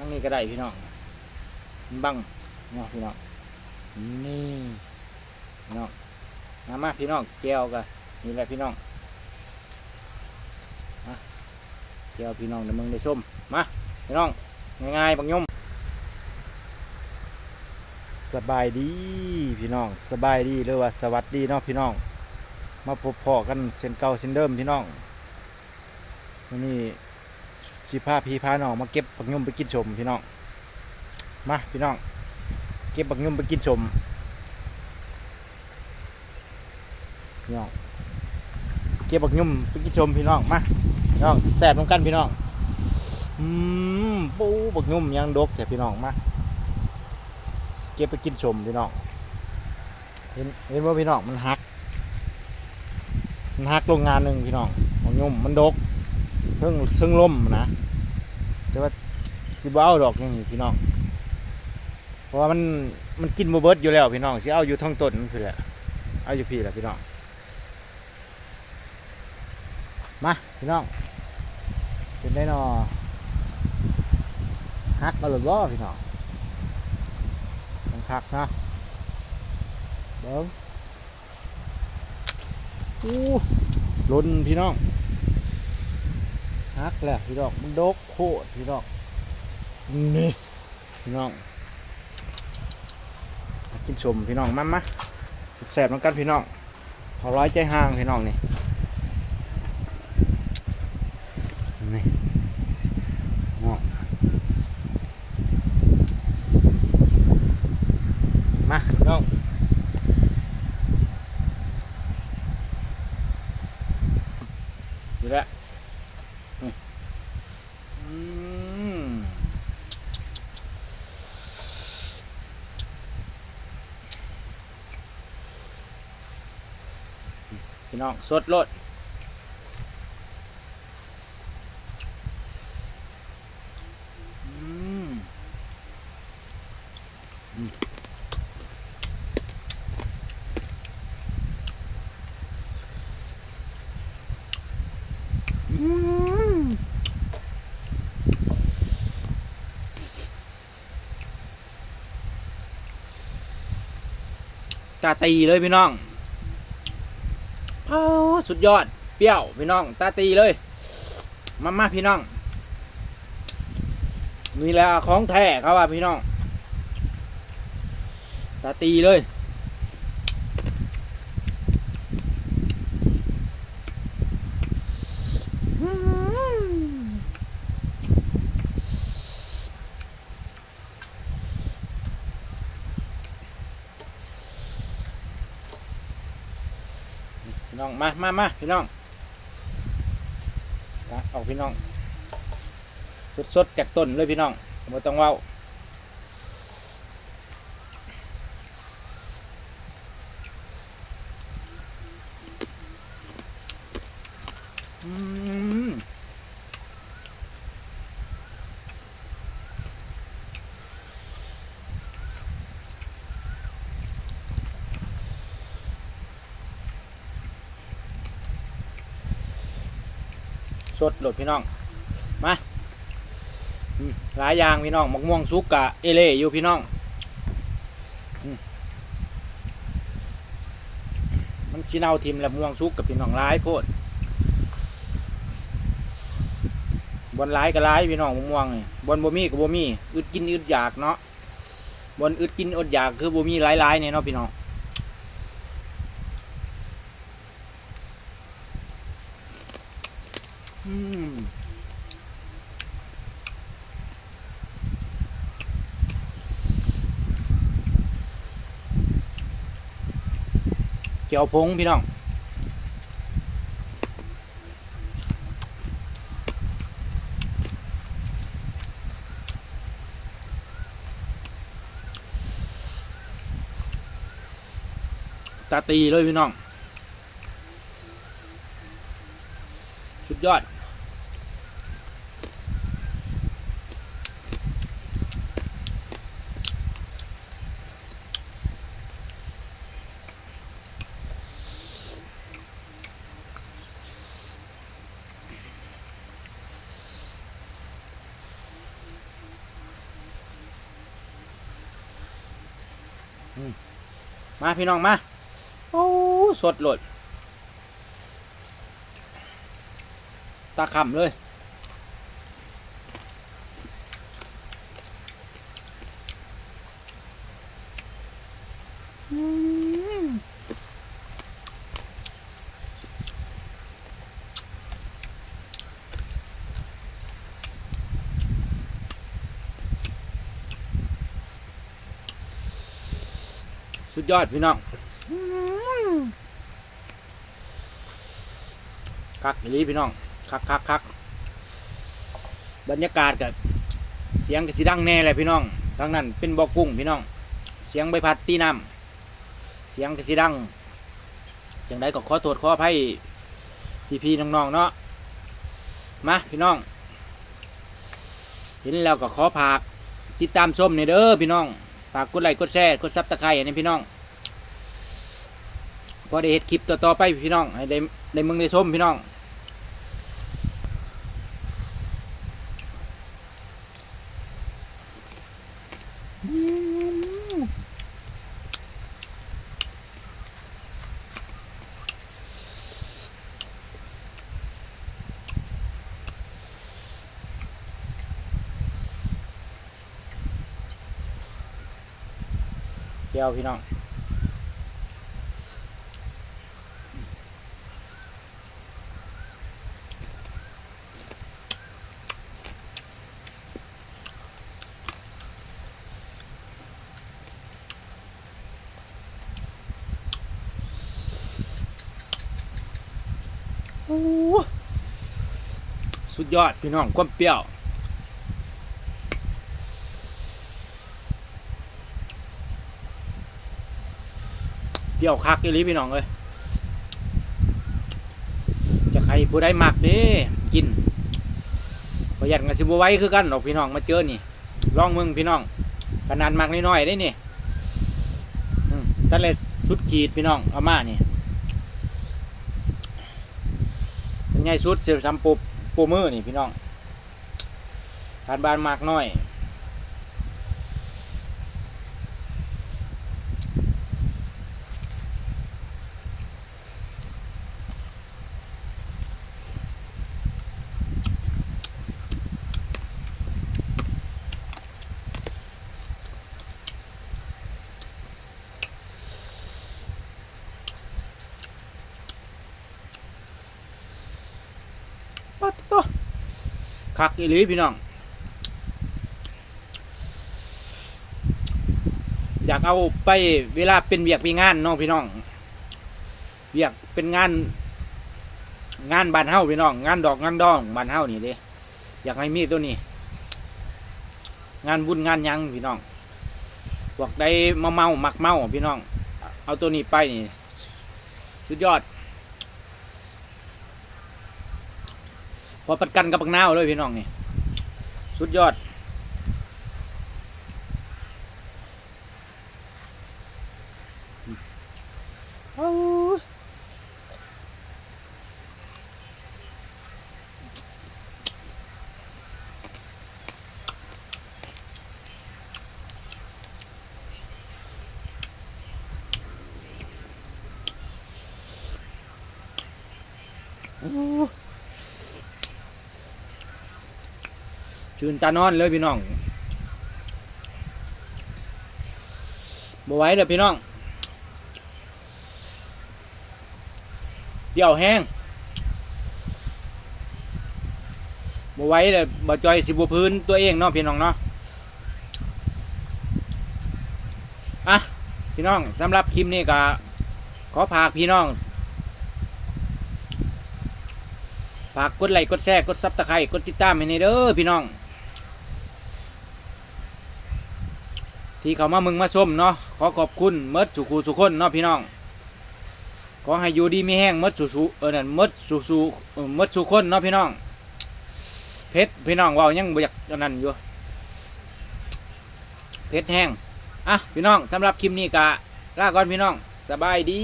ทั้งนี้ก็ได้พี่น้องบังเนาะพี่น้องนี่พี่น้องมามาพี่น้องแก้วกันนี่แหละพี่น้องแก้วพี่น้องเดี๋ยวมึงได้ส้มมาพี่น้องง่ายๆบังยมสบายดีพี่น้องสบายดีหรือว่าสวัสดีเนาะพี่น้อง มาพบพอกันเส้นเก่าเส้นเดิมพี่น้องวัน ชีพาพี่พาน้องมาเก็บบักยุ่มไปกินชมพี่น้องมาพี่น้อง เก็บบักยุ่มไปกินชมพี่น้องเก็บบักยุ่มไปกินชมพี่น้องมาพี่น้องแซ่บน้ำกันพี่น้องอืมปูบักยุ่มยังดกแต่พี่น้องมาเก็บไปกินชมพี่น้องเห็นเห็นว่าพี่น้องมันหักมันหักโรงงานหนึ่งพี่น้องของยุ่มมันดก เพิ่งเพิ่งล่มนะแต่ว่าสิบ่เอาดอกนี้พี่น้องเพราะว่ามันมันกินบ่เบิร์ดอยู่แล้วพี่น้องสิเอาอยู่ท้องต้นมันคือแหละเอาอยู่พี่แหละพี่น้องมาพี่น้องเป็นได้นอฮักเอาหรือบ่พี่น้องต้องคักนะเบิ้งอู้ล้นพี่น้อง ฮักแหละพี่น้องมันดกโคตรพี่น้องนี่พี่น้องมากินชมพี่น้องมามาแสบน้องกันพี่น้องขอร้อยใจห่างพี่น้องนี่น้องมาพี่น้อง อยู่แล้วนี่อืม พี่น้องสดโลดอืมอืมอืมตาตีเลยพี่น้อง สุดยอด เปรี้ยวพี่น้อง ตาตีเลย มามาพี่น้อง นี่แหละของแท้ครับว่าพี่น้อง ตาตีเลย พี่น้องมามามาพี่น้องนะออกพี่น้อง สดสดๆจากต้นเลยพี่น้องไม่ต้องเว้าอืม สดโหลดพี่น้อง มาหลายอย่างพี่น้องมะม่วงสุกกะเอเล่อยู่พี่น้อง มันชิเนาทิมแล้วม่วงสุกกับพี่น้องร้ายโพดบนร้ายก็ร้ายพี่น้องมะม่วงนี่บนบ่มีก็บ่มีอึดกินอึดอยากเนาะบนอึดกินอดอยากคือบ่มีหลายๆเนี่ยเนาะพี่น้องอืม เจียวพงพี่น้องตาตีเลยพี่น้อง สุดยอด มาพี่น้องมา โอ้สดหลด ตาขำเลย สุดยอดพี่น้องคักอีหลีพี่น้องคักคักคักบรรยากาศกับเสียงกระสีดังแน่เลยพี่น้องทางนั้นเป็นบ่อกุ้งพี่น้อง เสียงใบพัดตีน้ำเสียงกระสีดังอย่างไรก็ขอโทษขออภัยพี่น้องๆเนาะมาพี่น้อง เห็นแล้วก็ขอผากติดตามชมในเด้อพี่น้อง ฝากกดไลค์กดแชร์กดซับตะไครต์อันนี้พี่น้องพอได้เห็ดคลิปต่อๆไปพี่น้องให้ได้ได้มึงได้ชมพี่น้อง เดียวพี่น้องโอ้สุดยอดพี่น้องความเปรี้ยว เปรี้ ยวคักอีลีพี่น้องเอ้ยจะใครผู้ใดมักเด้กินประหยัดกันสิบไว้คือกันหรอกพี่น้องมาเจอนี่ลองมึงพี่น้องขนาดมักน้อยๆได้นี่ตั้งแต่ชุดขีดพี่น้องเอามานี่เป็นไงชุดเสียทำปูปูมือนี่พี่น้องทานบานมากน้อย ปัดตัว คักอีหลีพี่น้อง อยากเอาไปเวลาเป็นเวียกมีงานเน้องพี่น้องเวียกเป็นงาน งานบานเฮาพี่น้อง งานดอกงานดองบานเฮานี่เด้อยากให้มีตัวนี้ งานบุญงานยังพี่น้องพวกได้มาเมามักเมาพี่น้อง เอาตัวนี้ไปนี่สุดยอด พอประกันกับปักนาวเลยพี่น้องนี่สุดยอด ชื่นตานอนเลยพี่น้องบไหว้เลยพี่น้องเดี่ยวแห้งบไหว้เลยบ่จอยสิบพื้นตัวเองเนาะพี่น้องเนาะอะพี่น้องสำหรับคลิปนี้ก็ขอพากพี่น้องฝากกดไลค์กดแชร์กดซับสไครต์กดติดตามให้ในเด้อพี่น้อง ที่เขามามึงมาชมเนาะขอขอบคุณเมดสุขูสุคนเนาะพี่น้องขอให้อยู่ดีมีแห้งเมดสุสุเออนั่นเมดสุสุเมิดสุคนเนาะพี่น้องเพชรพี่น้องเว่ายังบ่อยากอันนั้นอยู่เพชรแห้งอะพี่น้องสำหรับคลิปนี้กะลาก่อนพี่น้องสบายดี